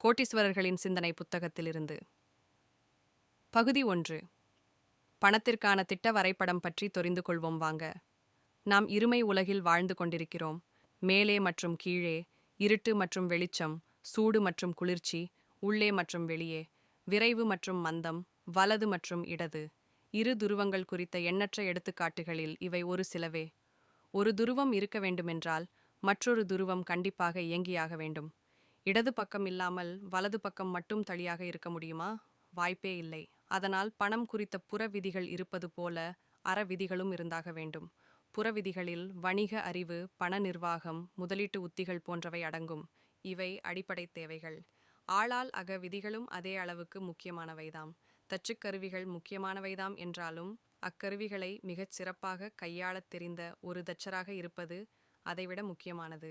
கோட்டீஸ்வரர்களின் சிந்தனை புத்தகத்திலிருந்து. பகுதி ஒன்று. பணத்திற்கான திட்ட வரைபடம் பற்றி தெரிந்து கொள்வோம் வாங்க. நாம் இருமை உலகில் வாழ்ந்து கொண்டிருக்கிறோம். மேலே மற்றும் கீழே இருட்டு மற்றும் வெளிச்சம் சூடு மற்றும் குளிர்ச்சி உள்ளே மற்றும் வெளியே விரைவு மற்றும் மந்தம் வலது மற்றும் இடது இரு துருவங்கள் குறித்த எண்ணற்ற எடுத்துக்காட்டுகளில் இவை ஒரு சிலவே. ஒரு துருவம் இருக்க வேண்டுமென்றால் மற்றொரு துருவம் கண்டிப்பாக இயங்கியாக வேண்டும். இடது பக்கம் இல்லாமல் வலது பக்கம் மட்டும் தளியாக இருக்க முடியுமா? வாய்ப்பே இல்லை. அதனால் பணம் குறித்த புற விதிகள் இருப்பது போல அறவிதிகளும் இருந்தாக வேண்டும். புற விதிகளில் வணிக அறிவு பண நிர்வாகம் முதலீட்டு உத்திகள் போன்றவை அடங்கும். இவை அடிப்படை தேவைகள். ஆளால் அக விதிகளும் அதே அளவுக்கு முக்கியமானவைதாம். தச்சுக்கருவிகள் முக்கியமானவைதாம் என்றாலும் அக்கருவிகளை மிகச் சிறப்பாக கையாளத் தெரிந்த ஒரு தச்சராக இருப்பது அதைவிட முக்கியமானது.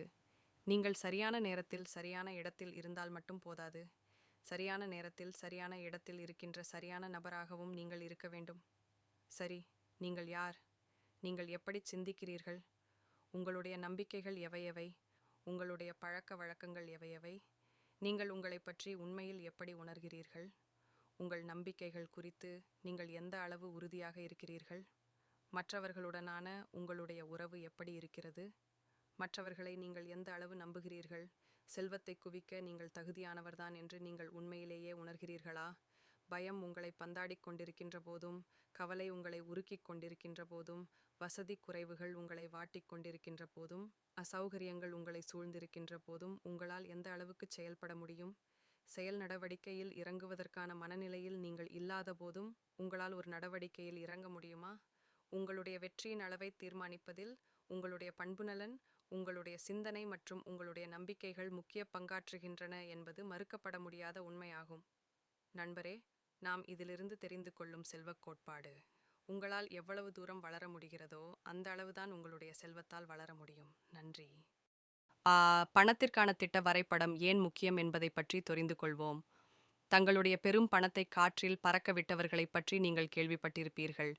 நீங்கள் சரியான நேரத்தில் சரியான இடத்தில் இருந்தால் மட்டும் போதாது. சரியான நேரத்தில் சரியான இடத்தில் இருக்கின்ற சரியான நபராகவும் நீங்கள் இருக்க வேண்டும். சரி நீங்கள் யார்? நீங்கள் எப்படி சிந்திக்கிறீர்கள்? உங்களுடைய நம்பிக்கைகள் எவையவை உங்களுடைய பழக்க வழக்கங்கள் எவையவை நீங்கள் உங்களைப் பற்றி உண்மையில் எப்படி உணர்கிறீர்கள்? உங்கள் நம்பிக்கைகள் குறித்து நீங்கள் எந்த அளவு உறுதியாக இருக்கிறீர்கள்? மற்றவர்களுடனான உங்களுடைய உறவு எப்படி இருக்கிறது? மற்றவர்களை நீங்கள் எந்த அளவு நம்புகிறீர்கள்? செல்வத்தை குவிக்க நீங்கள் தகுதியானவர்தான் என்று நீங்கள் உண்மையிலேயே உணர்கிறீர்களா? பயம் உங்களை பந்தாடிக் கொண்டிருக்கின்ற போதும் கவலை உங்களை உருக்கிக் கொண்டிருக்கின்ற போதும் வசதி குறைவுகள் உங்களை வாட்டிக் கொண்டிருக்கின்ற போதும் அசௌகரியங்கள் உங்களை சூழ்ந்திருக்கின்ற போதும் உங்களால் எந்த அளவுக்கு செயல்பட முடியும்? செயல் நடவடிக்கையில் இறங்குவதற்கான மனநிலையில் நீங்கள் இல்லாத போதும் உங்களால் ஒரு நடவடிக்கையில் இறங்க முடியுமா? உங்களுடைய வெற்றியின் அளவை தீர்மானிப்பதில் உங்களுடைய பண்புநலன் உங்களுடைய சிந்தனை மற்றும் உங்களுடைய நம்பிக்கைகள் முக்கிய பங்காற்றுகின்றன என்பது மறுக்கப்பட முடியாத உண்மையாகும். நண்பரே நாம் இதிலிருந்து தெரிந்து கொள்ளும் செல்வக் கோட்பாடு. உங்களால் எவ்வளவு தூரம் வளர முடிகிறதோ அந்த அளவுதான் உங்களுடைய செல்வத்தால் வளர முடியும். நன்றி. பணத்திற்கான திட்ட வரைபடம் ஏன் முக்கியம் என்பதை பற்றி தெரிந்து கொள்வோம். தங்களுடைய பெரும் பணத்தை காற்றில் பறக்க விட்டவர்களைப் பற்றி நீங்கள் கேள்விப்பட்டிருப்பீர்கள்.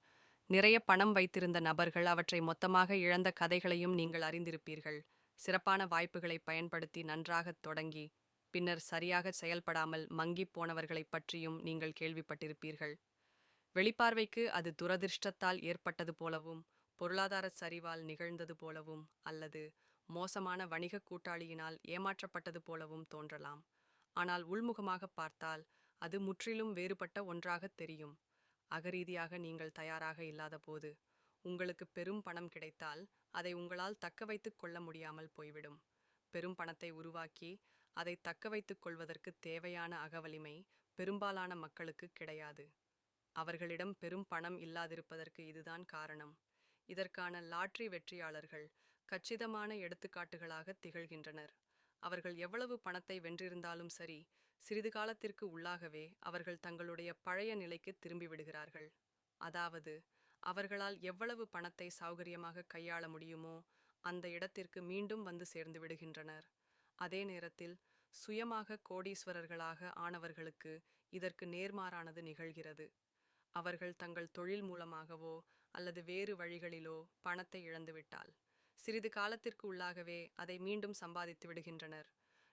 நிறைய பணம் வைத்திருந்த நபர்கள் அவற்றை மொத்தமாக இழந்த கதைகளையும் நீங்கள் அறிந்திருப்பீர்கள். சிறப்பான வாய்ப்புகளை பயன்படுத்தி நன்றாகத் தொடங்கி பின்னர் சரியாக செயல்படாமல் மங்கிப் போனவர்களைப் பற்றியும் நீங்கள் கேள்விப்பட்டிருப்பீர்கள். வெளிப்பார்வைக்கு அது துரதிர்ஷ்டத்தால் ஏற்பட்டது போலவும் பொருளாதார சரிவால் நிகழ்ந்தது போலவும் அல்லது மோசமான வணிக கூட்டாளியினால் ஏமாற்றப்பட்டது போலவும் தோன்றலாம். ஆனால் உள்முகமாக பார்த்தால் அது முற்றிலும் வேறுபட்ட ஒன்றாகத் தெரியும். அகரீதியாக நீங்கள் தயாராக இல்லாத போது உங்களுக்கு பெரும் பணம் கிடைத்தால் அதை உங்களால் தக்க வைத்துக் கொள்ள முடியாமல் போய்விடும். பெரும் பணத்தை உருவாக்கி அதை தக்க வைத்துக் கொள்வதற்கு தேவையான அகவலிமை பெரும்பாலான மக்களுக்கு கிடையாது. அவர்களிடம் பெரும் பணம் இல்லாதிருப்பதற்கு இதுதான் காரணம். இதற்கான லாட்ரி வெற்றியாளர்கள் கச்சிதமான எடுத்துக்காட்டுகளாக திகழ்கின்றனர். அவர்கள் எவ்வளவு பணத்தை வென்றிருந்தாலும் சரி சிறிது காலத்திற்கு உள்ளாகவே அவர்கள் தங்களுடைய பழைய நிலைக்கு திரும்பி விடுகிறார்கள் அதாவது அவர்களால் எவ்வளவு பணத்தை சௌகரியமாக கையாள முடியுமோ அந்த இடத்திற்கு மீண்டும் வந்து சேர்ந்து விடுகின்றனர். அதே நேரத்தில் சுயமாக கோடீஸ்வரர்களாக ஆனவர்களுக்கு இதற்கு நேர்மாறானது நிகழ்கிறது. அவர்கள் தங்கள் தொழில் மூலமாகவோ அல்லது வேறு வழிகளிலோ பணத்தை இழந்துவிட்டால் சிறிது காலத்திற்கு உள்ளாகவே அதை மீண்டும் சம்பாதித்து விடுகின்றனர்.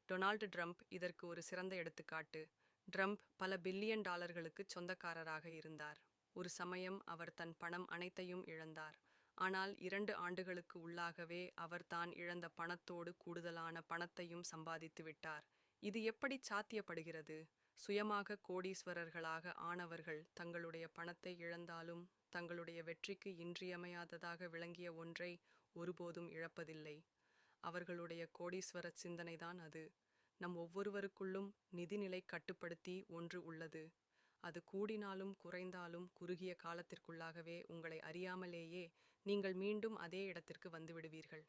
டொனால்டு ட்ரம்ப் இதற்கு ஒரு சிறந்த எடுத்துக்காட்டு. ட்ரம்ப் பல பில்லியன் டாலர்களுக்கு சொந்தக்காரராக இருந்தார். ஒரு சமயம் அவர் தன் பணம் அனைத்தையும் இழந்தார். ஆனால் இரண்டு ஆண்டுகளுக்கு உள்ளாகவே அவர் தான் இழந்த பணத்தோடு கூடுதலான பணத்தையும் சம்பாதித்து விட்டார். இது எப்படி சாத்தியப்படுகிறது? சுயமாக கோடீஸ்வரர்களாக ஆனவர்கள் தங்களுடைய பணத்தை இழந்தாலும் தங்களுடைய வெற்றிக்கு இன்றியமையாததாக விளங்கிய ஒன்றை ஒருபோதும் இழப்பதில்லை. அவர்களுடைய கோடீஸ்வர சிந்தனைதான் அது. நம் ஒவ்வொருவருக்குள்ளும் நிதிநிலை கட்டுப்படுத்தி ஒன்று உள்ளது. அது கூடினாலும் குறைந்தாலும் குறுகிய காலத்திற்குள்ளாகவே உங்களை அறியாமலேயே நீங்கள் மீண்டும் அதே இடத்திற்கு வந்துவிடுவீர்கள்.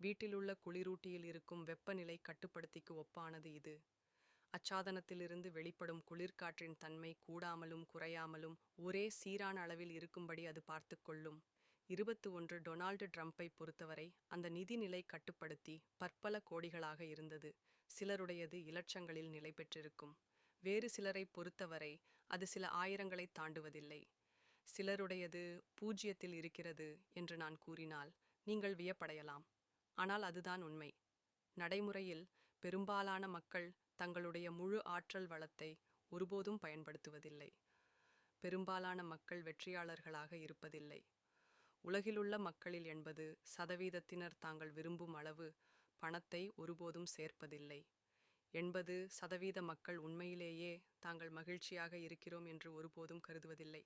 வீட்டிலுள்ள குளிரூட்டியில் இருக்கும் வெப்பநிலை கட்டுப்படுத்திக்கு ஒப்பானது இது. அச்சாதனத்திலிருந்து வெளிப்படும் குளிர்காற்றின் தன்மை கூடாமலும் குறையாமலும் ஒரே சீரான அளவில் இருக்கும்படி அது பார்த்து கொள்ளும். இருபத்து ஒன்று டொனால்டு ட்ரம்ப்பை பொறுத்தவரை அந்த நிதிநிலை கட்டுப்படுத்தி பற்பல கோடிகளாக இருந்தது. சிலருடையது இலட்சங்களில் நிலை பெற்றிருக்கும். வேறு சிலரை பொறுத்தவரை அது சில ஆயிரங்களை தாண்டுவதில்லை. சிலருடையது பூஜ்ஜியத்தில் இருக்கிறது என்று நான் கூறினால் நீங்கள் வியப்படையலாம். ஆனால் அதுதான் உண்மை. நடைமுறையில் பெரும்பாலான மக்கள் தங்களுடைய முழு ஆற்றல் வளத்தை ஒருபோதும் பயன்படுத்துவதில்லை. பெரும்பாலான மக்கள் வெற்றியாளர்களாக இருப்பதில்லை. உலகிலுள்ள மக்களில் எண்பது சதவீதத்தினர் தாங்கள் விரும்பும் அளவு பணத்தை ஒருபோதும் சேர்ப்பதில்லை. எண்பது சதவீத மக்கள் உண்மையிலேயே தாங்கள் மகிழ்ச்சியாக இருக்கிறோம் என்று ஒருபோதும் கருதுவதில்லை.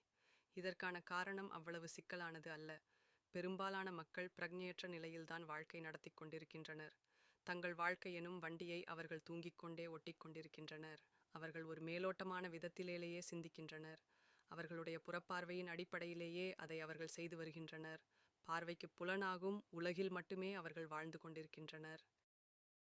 இதற்கான காரணம் அவ்வளவு சிக்கலானது அல்ல. பெரும்பாலான மக்கள் பிரக்ஞையற்ற நிலையில்தான் வாழ்க்கை நடத்தி கொண்டிருக்கின்றனர். தங்கள் வாழ்க்கை எனும் வண்டியை அவர்கள் தூங்கிக் கொண்டே ஒட்டிக் கொண்டிருக்கின்றனர். அவர்கள் ஒரு மேலோட்டமான விதத்திலேயே சிந்திக்கின்றனர். அவர்களுடைய புறப்பார்வையின் அடிப்படையிலேயே அதை அவர்கள் செய்து வருகின்றனர். பார்வைக்கு புலனாகும் உலகில் மட்டுமே அவர்கள் வாழ்ந்து கொண்டிருக்கின்றனர்.